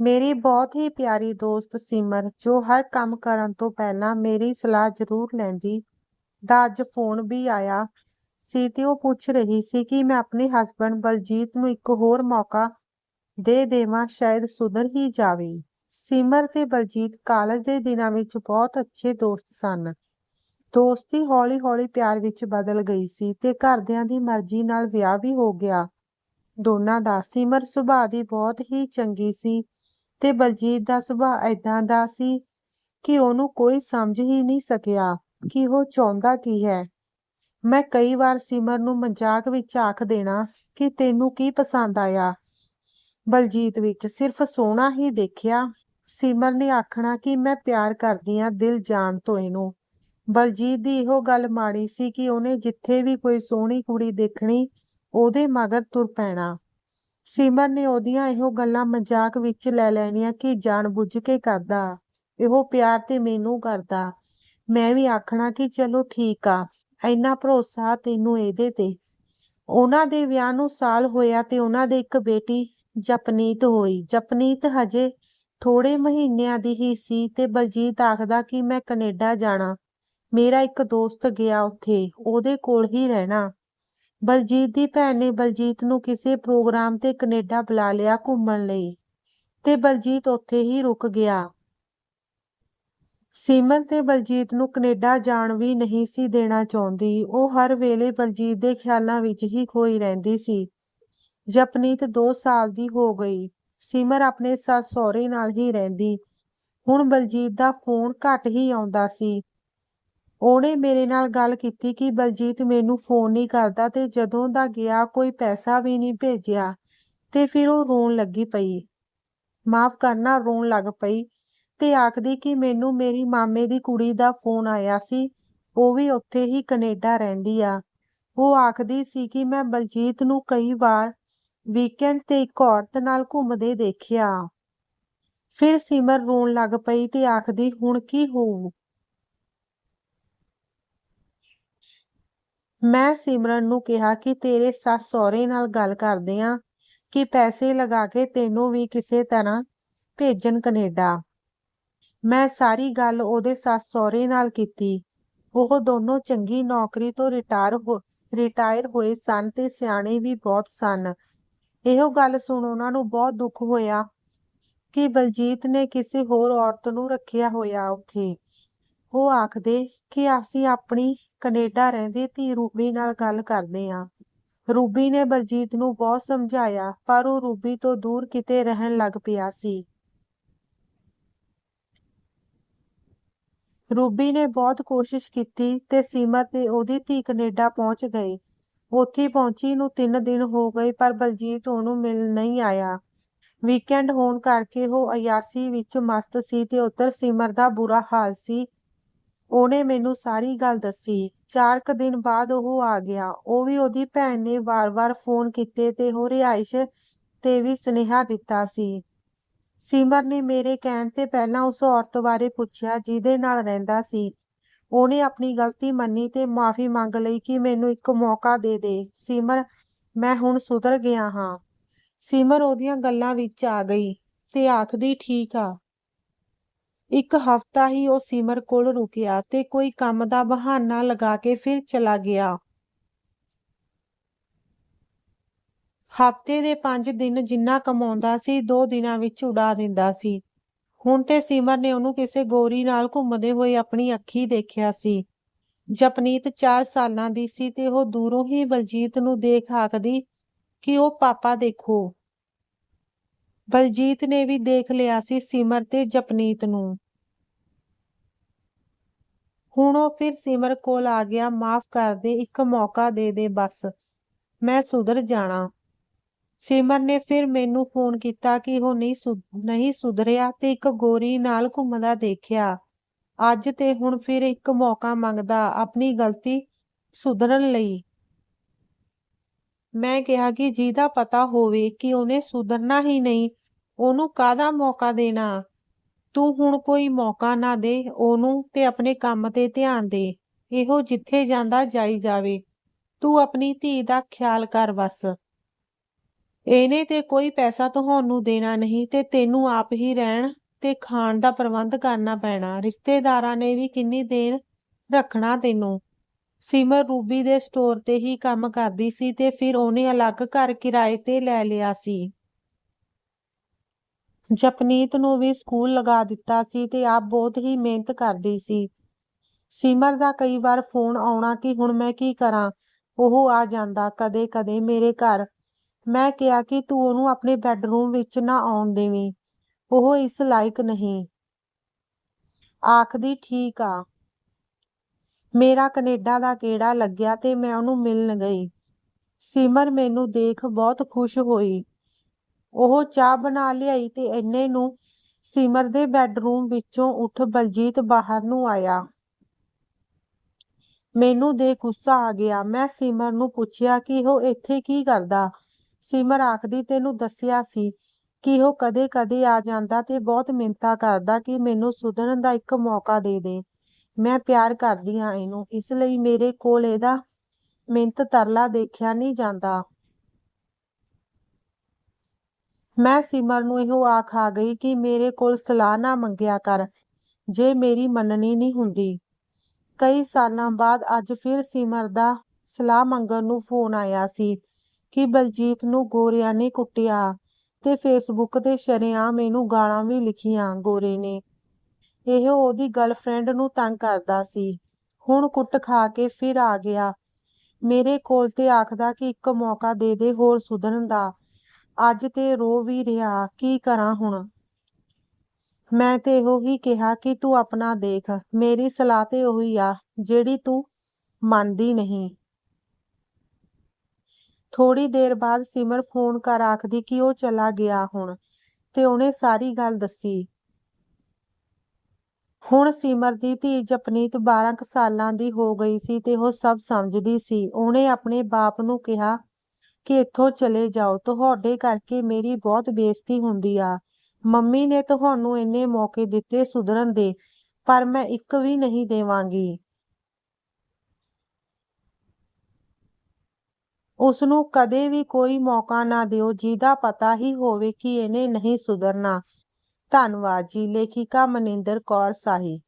ਮੇਰੀ ਬਹੁਤ ਹੀ ਪਿਆਰੀ ਦੋਸਤ ਸਿਮਰ, ਜੋ ਹਰ ਕੰਮ ਕਰਨ ਤੋਂ ਪਹਿਲਾਂ ਮੇਰੀ ਸਲਾਹ ਜ਼ਰੂਰ ਲੈਂਦੀ। ਦਾ ਅੱਜ ਫੋਨ ਵੀ ਆਇਆ ਸੀ ਤੇ ਉਹ ਪੁੱਛ ਰਹੀ ਸੀ ਕਿ ਮੈਂ ਆਪਣੇ ਹਸਬੰਡ ਬਲਜੀਤ ਨੂੰ ਇੱਕ ਹੋਰ ਮੌਕਾ ਦੇ ਦੇਵਾਂ, ਸ਼ਾਇਦ ਸੁਧਰ ਹੀ ਜਾਵੇ। ਸਿਮਰ ਤੇ ਬਲਜੀਤ ਕਾਲਜ ਦੇ ਦਿਨਾਂ ਵਿੱਚ ਬਹੁਤ ਅੱਛੇ ਦੋਸਤ ਸਨ। ਦੋਸਤੀ ਹੌਲੀ-ਹੌਲੀ ਪਿਆਰ ਵਿੱਚ ਬਦਲ ਗਈ ਸੀ ਤੇ ਘਰਦਿਆਂ ਦੀ ਮਰਜ਼ੀ ਨਾਲ ਵਿਆਹ ਵੀ ਹੋ ਗਿਆ। ਦੋਨਾਂ ਦਾ, ਸਿਮਰ ਸੁਭਾਅ ਦੀ ਬਹੁਤ ਹੀ ਚੰਗੀ ਸੀ। ਤੇ ਬਲਜੀਤ ਦਾ ਸੁਭਾਅ ਏਦਾਂ ਦਾ ਸੀ ਕਿ ਉਹਨੂੰ ਕੋਈ ਸਮਝ ਹੀ ਨਹੀਂ ਸਕਿਆ ਕਿ ਉਹ ਚਾਹੁੰਦਾ ਕੀ ਹੈ। ਮੈਂ ਕਈ ਵਾਰ ਸਿਮਰ ਨੂੰ ਮਜ਼ਾਕ ਵਿੱਚ ਆਖ ਦੇਣਾ ਕਿ ਤੈਨੂੰ ਕੀ ਪਸੰਦ ਆਇਆ। ਬਲਜੀਤ ਵਿੱਚ ਸਿਰਫ ਸੋਹਣਾ ਹੀ ਦੇਖਿਆ। ਸਿਮਰ ਨੇ ਆਖਣਾ ਕਿ ਮੈਂ ਪਿਆਰ ਕਰਦੀ ਆ ਦਿਲ ਜਾਣ ਤੋਂ ਇਹਨੂੰ। ਬਲਜੀਤ ਦੀ ਇਹੋ ਗੱਲ ਮਾੜੀ ਸੀ ਕਿ ਉਹਨੇ ਜਿੱਥੇ ਵੀ ਕੋਈ ਸੋਹਣੀ ਕੁੜੀ ਦੇਖਣੀ, ਉਹਦੇ ਮਗਰ ਤੁਰ ਪੈਣਾ। ਸਿਮਰ ਨੇ ਉਹਦੀਆਂ ਇਹੋ ਗੱਲਾਂ ਮਜ਼ਾਕ ਵਿੱਚ ਲੈ ਲੈਣੀਆਂ ਕਿ ਜਾਣਬੁੱਝ ਕੇ ਕਰਦਾ। ਇਹੋ ਪਿਆਰ ਤੇ ਮੈਨੂੰ ਕਰਦਾ। ਮੈਂ ਵੀ ਆਖਣਾ ਕਿ ਚਲੋ ਠੀਕ ਆ, ਇੰਨਾ ਭਰੋਸਾ ਤੈਨੂੰ ਇਹਦੇ ਤੇ। ਉਹਨਾਂ ਦੇ ਵਿਆਹ ਨੂੰ ਸਾਲ ਹੋਇਆ ਤੇ ਉਹਨਾਂ ਦੇ ਇੱਕ ਬੇਟੀ ਜਪਨੀਤ ਹੋਈ। ਜਪਨੀਤ ਹਜੇ ਥੋੜੇ ਮਹੀਨਿਆਂ ਦੀ ਹੀ ਸੀ ਤੇ ਬਲਜੀਤ ਆਖਦਾ ਕਿ ਮੈਂ ਕੈਨੇਡਾ ਜਾਣਾ। ਮੇਰਾ ਇੱਕ ਦੋਸਤ ਗਿਆ ਉੱਥੇ, ਉਹਦੇ ਕੋਲ ਹੀ ਰਹਿਣਾ। ਬਲਜੀਤ ਦੀ ਭੈਣ ਨੇ ਬਲਜੀਤ ਨੂੰ ਕਿਸੇ ਪ੍ਰੋਗਰਾਮ ਤੇ ਕੈਨੇਡਾ ਬੁਲਾ ਲਿਆ ਘੁੰਮਣ ਲਈ ਤੇ ਬਲਜੀਤ ਉੱਥੇ ਹੀ ਰੁਕ ਗਿਆ। ਸਿਮਰ ਤੇ ਬਲਜੀਤ ਨੂੰ ਕੈਨੇਡਾ ਜਾਣ ਵੀ ਨਹੀਂ ਸੀ ਦੇਣਾ ਚਾਹੁੰਦੀ। ਉਹ ਹਰ ਵੇਲੇ ਬਲਜੀਤ ਦੇ ਖਿਆਲਾਂ ਵਿੱਚ ਹੀ ਖੋਈ ਰਹਿੰਦੀ ਸੀ। ਜਪਨੀਤ 2 ਸਾਲ ਦੀ ਹੋ ਗਈ। ਸਿਮਰ ਆਪਣੇ ਸੱਸ ਸਹੁਰੇ ਨਾਲ ਹੀ ਰਹਿੰਦੀ। ਹੁਣ ਬਲਜੀਤ ਦਾ ਫੋਨ ਘੱਟ ਹੀ ਆਉਂਦਾ ਸੀ। ਉਹਨੇ ਮੇਰੇ ਨਾਲ ਗੱਲ ਕੀਤੀ ਕਿ ਬਲਜੀਤ ਮੈਨੂੰ ਫੋਨ ਨਹੀਂ ਕਰਦਾ ਤੇ ਜਦੋਂ ਦਾ ਗਿਆ ਕੋਈ ਪੈਸਾ ਵੀ ਨਹੀਂ ਭੇਜਿਆ ਤੇ ਫਿਰ ਉਹ ਰੋਣ ਲੱਗੀ ਪਈ। ਮਾਫ ਕਰਨਾ ਰੋਣ ਲੱਗ ਪਈ ਤੇ ਆਖਦੀ ਕਿ ਮੈਨੂੰ ਮੇਰੀ ਮਾਮੇ ਦੀ ਕੁੜੀ ਦਾ ਫੋਨ ਆਇਆ ਸੀ, ਉਹ ਵੀ ਉੱਥੇ ਹੀ ਕੈਨੇਡਾ ਰਹਿੰਦੀ ਆ। ਉਹ ਆਖਦੀ ਸੀ ਕਿ ਮੈਂ ਬਲਜੀਤ ਨੂੰ ਕਈ ਵਾਰ ਵੀਕਐਂਡ ਤੇ ਇੱਕ ਔਰਤ ਨਾਲ ਘੁੰਮਦੇ ਦੇਖਿਆ। ਫਿਰ ਸਿਮਰ ਰੋਣ ਲੱਗ ਪਈ ਤੇ ਆਖਦੀ, ਹੁਣ ਕੀ ਹੋਊ? ਮੈਂ ਸਿਮਰਨ ਨੂੰ ਕਿਹਾ ਕਿ ਤੇਰੇ ਸੱਸ ਸਹੁਰੇ ਨਾਲ ਗੱਲ ਕਰਦੇ ਆਂ, ਕਿ ਪੈਸੇ ਲਗਾ ਕੇ ਤੈਨੂੰ ਵੀ ਕਿਸੇ ਤਰ੍ਹਾਂ ਭੇਜਣ ਕੈਨੇਡਾ। ਮੈਂ ਸਾਰੀ ਗੱਲ ਉਹਦੇ ਸੱਸ ਸਹੁਰੇ ਨਾਲ ਕੀਤੀ। ਉਹ ਦੋਨੋਂ ਚੰਗੀ ਨੌਕਰੀ ਤੋਂ ਰਿਟਾਇਰ ਹੋ, ਰਿਟਾਇਰ ਹੋਏ ਸਨ ਤੇ ਸਿਆਣੇ ਵੀ ਬਹੁਤ ਸਨ। ਇਹੋ ਗੱਲ ਸੁਣ ਉਹਨਾਂ ਨੂੰ ਬਹੁਤ ਦੁੱਖ ਹੋਇਆ ਕਿ ਬਲਜੀਤ ਨੇ ਕਿਸੇ ਹੋਰ ਔਰਤ ਨੂੰ ਰੱਖਿਆ ਹੋਇਆ ਉੱਥੇ। ਉਹ ਆਖਦੇ ਕਿ ਅਸੀਂ ਆਪਣੀ ਕੈਨੇਡਾ ਰਹਿੰਦੀ ਧੀ ਰੂਬੀ ਨਾਲ ਗੱਲ ਕਰਦੇ ਆਂ ਰੂਬੀ ਨੇ ਬਲਜੀਤ ਨੂੰ ਬਹੁਤ ਸਮਝਾਇਆ, ਪਰ ਉਹ ਰੂਬੀ ਤੋਂ ਦੂਰ ਕਿਤੇ ਰਹਿਣ ਲੱਗ ਪਿਆ ਸੀ। ਰੂਬੀ ਨੇ ਬਹੁਤ ਕੋਸ਼ਿਸ਼ ਕੀਤੀ ਤੇ ਸੀਮਰ ਤੇ ਉਹਦੀ ਧੀ ਕੈਨੇਡਾ ਪਹੁੰਚ ਗਈ। ਉੱਥੇ ਪਹੁੰਚੀ ਨੂੰ 3 ਦਿਨ ਹੋ ਗਏ, ਪਰ ਬਲਜੀਤ ਉਹਨੂੰ ਮਿਲ ਨਹੀਂ ਆਇਆ। ਵੀਕਐਂਡ ਹੋਣ ਕਰਕੇ ਉਹ ਅਯਾਸੀ ਵਿੱਚ ਮਸਤ ਸੀ ਤੇ ਉੱਧਰ ਸਿਮਰ ਦਾ ਬੁਰਾ ਹਾਲ ਸੀ। ਉਹਨੇ ਮੈਨੂੰ ਸਾਰੀ ਗੱਲ ਦੱਸੀ। ਚਾਰ ਕੁ ਦਿਨ ਬਾਅਦ ਉਹ ਆ ਗਿਆ। ਉਹ ਵੀ ਉਹਦੀ ਭੈਣ ਨੇ ਵਾਰ-ਵਾਰ ਫੋਨ ਕੀਤੇ ਤੇ ਉਹ ਰਿਹਾਇਸ਼ ਤੇ ਵੀ ਸੁਨੇਹਾ ਦਿੱਤਾ ਸੀ। ਸਿਮਰ ਨੇ ਮੇਰੇ ਕਹਿਣ ਤੇ ਪਹਿਲਾਂ ਉਸ ਔਰਤ ਬਾਰੇ ਪੁੱਛਿਆ ਜਿਹਦੇ ਨਾਲ ਰਹਿੰਦਾ ਸੀ। ਉਹਨੇ ਆਪਣੀ ਗਲਤੀ ਮੰਨੀ ਤੇ ਮਾਫੀ ਮੰਗ ਲਈ ਕਿ ਮੈਨੂੰ ਇੱਕ ਮੌਕਾ ਦੇ ਦੇ। ਸਿਮਰ, ਮੈਂ ਹੁਣ ਸੁਧਰ ਗਿਆ ਹਾਂ। ਸਿਮਰ ਉਹਦੀਆਂ ਗੱਲਾਂ ਵਿੱਚ ਆ ਗਈ ਤੇ ਆਖਦੀ, ਠੀਕ ਆ। ਇੱਕ ਹਫ਼ਤਾ ਹੀ ਉਹ ਸਿਮਰ ਕੋਲ ਰੁਕਿਆ ਤੇ ਕੋਈ ਕੰਮ ਦਾ ਬਹਾਨਾ ਲਗਾ ਕੇ ਫਿਰ ਚਲਾ ਗਿਆ। ਹਫ਼ਤੇ ਦੇ 5 ਦਿਨ ਜਿੰਨਾ ਕਮਾਉਂਦਾ ਸੀ 2 ਦਿਨਾਂ ਵਿੱਚ ਉਡਾ ਦਿੰਦਾ ਸੀ। ਹੁਣ ਤੇ ਸਿਮਰ ਨੇ ਉਹਨੂੰ ਕਿਸੇ ਗੋਰੀ ਨਾਲ ਘੁੰਮਦੇ ਹੋਏ ਆਪਣੀ ਅੱਖੀ ਦੇਖਿਆ ਸੀ। ਜਪਨੀਤ 4 ਸਾਲਾਂ ਦੀ ਸੀ ਤੇ ਉਹ ਦੂਰੋਂ ਹੀ ਬਲਜੀਤ ਨੂੰ ਦੇਖ ਆਖਦੀ ਕਿ ਉਹ ਪਾਪਾ ਦੇਖੋ। ਬਲਜੀਤ ਨੇ ਵੀ ਦੇਖ ਲਿਆ ਸੀ ਸਿਮਰ ਤੇ ਜਪਨੀਤ ਨੂੰ। ਹੁਣ ਉਹ ਫਿਰ ਸਿਮਰ ਕੋਲ ਆ ਗਿਆ, ਮਾਫ ਕਰ ਦੇ, ਇੱਕ ਮੌਕਾ ਦੇ ਦੇ ਬਸ, ਮੈਂ ਸੁਧਰ ਜਾਣਾ। ਸਿਮਰ ਨੇ ਫਿਰ ਮੈਨੂੰ ਫੋਨ ਕੀਤਾ ਕਿ ਉਹ ਨਹੀਂ ਨਹੀਂ ਸੁਧਰਿਆ ਤੇ ਇੱਕ ਗੋਰੀ ਨਾਲ ਘੁੰਮਦਾ ਦੇਖਿਆ। ਅੱਜ ਤੇ ਹੁਣ ਫਿਰ ਇੱਕ ਮੌਕਾ ਮੰਗਦਾ ਆਪਣੀ ਗਲਤੀ ਸੁਧਰਨ ਲਈ। ਮੈਂ ਕਿਹਾ ਕਿ ਜਿਹਦਾ ਪਤਾ ਹੋਵੇ ਕਿ ਉਹਨੇ ਸੁਧਰਨਾ ਹੀ ਨਹੀਂ ਉਹਨੂੰ ਕਾਹਦਾ ਮੌਕਾ ਦੇਣਾ? ਤੂੰ ਹੁਣ ਕੋਈ ਮੌਕਾ ਨਾ ਦੇ, ਉਹਨੂੰ ਤੇ ਆਪਣੇ ਕੰਮ ਤੇ ਧਿਆਨ ਦੇ। ਇਹੋ ਜਿੱਥੇ ਜਾਂਦਾ ਜਾਈ ਜਾਵੇ। ਤੂੰ ਆਪਣੀ ਧੀ ਦਾ ਖਿਆਲ ਕਰ ਬਸ। ਇਹਨੇ ਤੇ ਕੋਈ ਪੈਸਾ ਤੁਹਾਨੂੰ ਦੇਣਾ ਨਹੀਂ ਤੇ ਤੈਨੂੰ ਆਪ ਹੀ ਰਹਿਣ ਤੇ ਖਾਣ ਦਾ ਪ੍ਰਬੰਧ ਕਰਨਾ ਪੈਣਾ। ਰਿਸ਼ਤੇਦਾਰਾਂ ਨੇ ਵੀ ਕਿੰਨੀ ਦੇਰ ਰੱਖਣਾ ਤੈਨੂੰ। ਸਿਮਰ ਰੂਬੀ ਦੇ ਸਟੋਰ ਤੇ ਹੀ ਕੰਮ ਕਰਦੀ ਸੀ ਤੇ ਫਿਰ ਉਹਨੇ ਅਲੱਗ ਘਰ ਕਿਰਾਏ ਤੇ ਲੈ ਲਿਆ ਸੀ। ਜਪਨੀਤ ਨੂੰ ਵੀ ਸਕੂਲ ਲਗਾ ਦਿੱਤਾ ਸੀ ਤੇ ਆਪ ਬਹੁਤ ਹੀ ਮਿਹਨਤ ਕਰਦੀ ਸੀ। ਸਿਮਰ ਦਾ ਕਈ ਵਾਰ ਫੋਨ ਆਉਣਾ ਕਿ ਹੁਣ ਮੈਂ ਕੀ ਕਰਾਂ? ਉਹ ਆ ਜਾਂਦਾ, ਕਦੇ ਕਦੇ ਮੇਰੇ ਘਰ। ਮੈਂ ਕਿਹਾ ਕਿ ਤੂੰ ਉਹਨੂੰ ਆਪਣੇ ਬੈੱਡਰੂਮ ਵਿੱਚ ਨਾ ਆਉਣ ਦੇਵੀਂ। ਉਹ ਇਸ ਲਾਇਕ ਨਹੀਂ। ਆਖਦੀ, ਠੀਕ ਆ। ਮੇਰਾ ਕੈਨੇਡਾ ਦਾ ਕਿਹੜਾ ਲੱਗਿਆ ਤੇ ਮੈਂ ਉਹਨੂੰ ਮਿਲਣ ਗਈ। ਸਿਮਰ ਮੈਨੂੰ ਦੇਖ ਬਹੁਤ ਖੁਸ਼ ਹੋਈ। ਉਹ ਚਾਹ ਬਣਾ ਲਿਆਈ ਤੇ ਇੰਨੇ ਨੂੰ ਸਿਮਰ ਦੇ ਬੈੱਡਰੂਮ ਵਿੱਚੋਂ ਉੱਠ ਬਲਜੀਤ ਬਾਹਰ ਨੂੰ ਆਇਆ। ਮੈਨੂੰ ਦੇ ਗੁੱਸਾ ਆ ਗਿਆ। ਮੈਂ ਸਿਮਰ ਨੂੰ ਪੁੱਛਿਆ ਕਿ ਉਹ ਇੱਥੇ ਕੀ ਕਰਦਾ? ਸਿਮਰ ਆਖਦੀ, ਤੈਨੂੰ ਦੱਸਿਆ ਸੀ ਕਿ ਉਹ ਕਦੇ ਕਦੇ ਆ ਜਾਂਦਾ ਤੇ ਬਹੁਤ ਮਿੰਤਾ ਕਰਦਾ ਕਿ ਮੈਨੂੰ ਸੁਧਰਨ ਦਾ ਇੱਕ ਮੌਕਾ ਦੇ ਦੇ। ਮੈਂ ਪਿਆਰ ਕਰਦੀ ਹਾਂ ਇਹਨੂੰ। ਇਸ ਲਈ ਮੇਰੇ ਕੋਲ ਇਹਦਾ ਮਿੰਤ ਤਰਲਾ ਦੇਖਿਆ ਨਹੀਂ ਜਾਂਦਾ। ਮੈਂ ਸਿਮਰ ਨੂੰ ਇਹੋ ਆਖ ਆ ਗਈ ਕਿ ਮੇਰੇ ਕੋਲ ਸਲਾਹ ਨਾ ਮੰਗਿਆ ਕਰ, ਜੇ ਮੇਰੀ ਮੰਨਣੀ ਨਹੀਂ ਹੁੰਦੀ। ਕਈ ਸਾਲਾਂ ਬਾਅਦ ਅੱਜ ਫਿਰ ਸਿਮਰ ਦਾ ਸਲਾਹ ਮੰਗਣ ਨੂੰ ਫੋਨ ਆਇਆ ਸੀ ਕਿ ਬਲਜੀਤ ਨੂੰ ਗੋਰਿਆਂ ਨੇ ਕੁੱਟਿਆ ਤੇ ਫੇਸਬੁੱਕ ਤੇ ਸ਼ਰੇਆਮ ਇਹਨੂੰ ਗਾਲਾਂ ਵੀ ਲਿਖੀਆਂ ਗੋਰੇ ਨੇ। ਇਹ ਉਹਦੀ ਗਰਲਫ੍ਰੈਂਡ ਨੂੰ ਤੰਗ ਕਰਦਾ ਸੀ। ਹੁਣ ਕੁੱਟ ਖਾ ਕੇ ਫਿਰ ਆ ਗਿਆ। ਮੇਰੇ ਕੋਲ ਤੇ ਆਖਦਾ ਕਿ ਇੱਕ ਮੌਕਾ ਦੇ ਦੇ ਹੋਰ ਸੁਧਰਨ ਦਾ। ਅੱਜ ਤੇ ਰੋ ਵੀ ਰਿਹਾ, ਕੀ ਕਰਾਂ ਹੁਣ? ਮੈਂ ਤੇ ਇਹੋ ਹੀ ਕਿਹਾ ਕਿ ਤੂੰ ਆਪਣਾ ਦੇਖ, ਮੇਰੀ ਸਲਾਹ ਤੇ ਉਹੀ ਆ, ਜਿਹੜੀ ਤੂੰ ਮੰਨਦੀ ਨਹੀਂ। ਥੋੜੀ ਦੇਰ ਬਾਅਦ ਸਿਮਰ ਫੋਨ ਕਰ ਆਖਦੀ ਕਿ ਉਹ ਚਲਾ ਗਿਆ ਹੁਣ, ਤੇ ਉਹਨੇ ਸਾਰੀ ਗੱਲ ਦੱਸੀ। ਹੁਣ ਸਿਮਰ ਦੀ ਧੀ ਜਪਨੀਤ 12 ਕੁ ਸਾਲਾਂ ਦੀ ਹੋ ਗਈ ਸੀ ਤੇ ਉਹ ਸਭ ਸਮਝਦੀ ਸੀ। ਉਹਨੇ ਆਪਣੇ ਬਾਪ ਨੂੰ ਕਿਹਾ ਕਿ ਇੱਥੋਂ ਚਲੇ ਜਾਓ, ਤੁਹਾਡੇ ਕਰਕੇ ਮੇਰੀ ਬਹੁਤ ਬੇਇੱਜ਼ਤੀ ਹੁੰਦੀ ਆ। ਮੰਮੀ ਨੇ ਤੁਹਾਨੂੰ ਇੰਨੇ ਮੌਕੇ ਦਿੱਤੇ ਸੁਧਰਨ ਦੇ, ਪਰ ਮੈਂ ਇੱਕ ਵੀ ਨਹੀਂ ਦੇਵਾਂਗੀ। ਉਸ ਨੂੰ ਕਦੇ ਵੀ ਕੋਈ ਮੌਕਾ ਨਾ ਦਿਓ ਜਿਹਦਾ ਪਤਾ ਹੀ ਹੋਵੇ ਕਿ ਇਹਨੇ ਨਹੀਂ ਸੁਧਰਨਾ। ਧੰਨਵਾਦ ਜੀ, ਲੇਖਿਕਾ ਮਨਿੰਦਰ ਕੌਰ ਸਾਹੀ